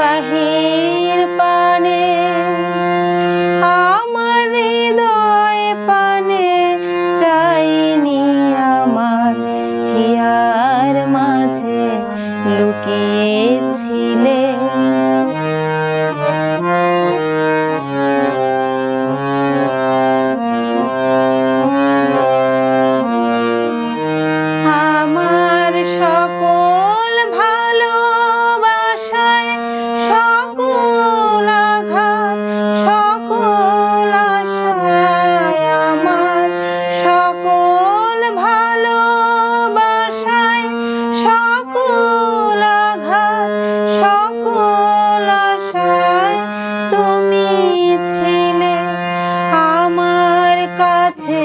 Bahir. Pa- ছিলে আমার কাছে